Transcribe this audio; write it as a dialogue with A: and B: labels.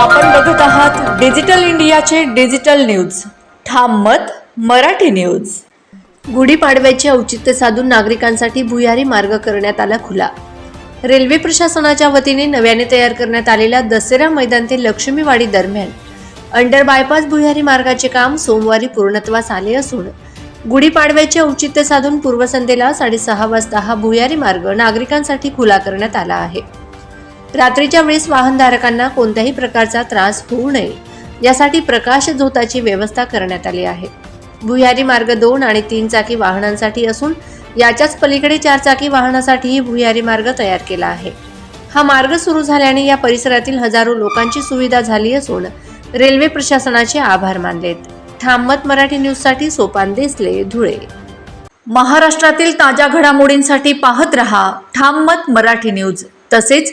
A: आपण बघत आहात डिजिटल इंडियाचे डिजिटल न्यूज. ठाम मत मराठी न्यूज.
B: गुढीपाडव्याचे औचित्य साधून नागरिकांसाठी भुयारी मार्ग करण्यात आला खुला. रेल्वे प्रशासनाच्या वतीने नव्याने तयार करण्यात आलेल्या दसरा मैदान ते लक्ष्मीवाडी दरम्यान अंडर बायपास भुयारी मार्गाचे काम सोमवारी पूर्णत्वास आले असून गुढीपाडव्याचे औचित्य साधून पूर्वसंध्येला साडेसहा वाजता हा भुयारी मार्ग नागरिकांसाठी खुला करण्यात आला आहे. रात्रीच्या वेळेस वाहनधारकांना कोणत्याही प्रकारचा त्रास होऊ नये. यासाठी प्रकाश झोताची व्यवस्था करण्यात आली आहे. भुयारी मार्ग दोन आणि तीन चाकी वाहनांसाठी असून याच्याच पलीकडे चार चाकी वाहनासाठीही भुयारी मार्ग तयार केला आहे. हा मार्ग सुरू झाल्याने या परिसरातील हजारो लोकांची सुविधा झाली असून रेल्वे प्रशासनाचे आभार मानलेत. थांबत मराठी न्यूजसाठी सोपान देसले धुळे.
A: महाराष्ट्रातील ताज्या घडामोडींसाठी पाहत रहा. ठाम मत मराठी न्यूज. तसेच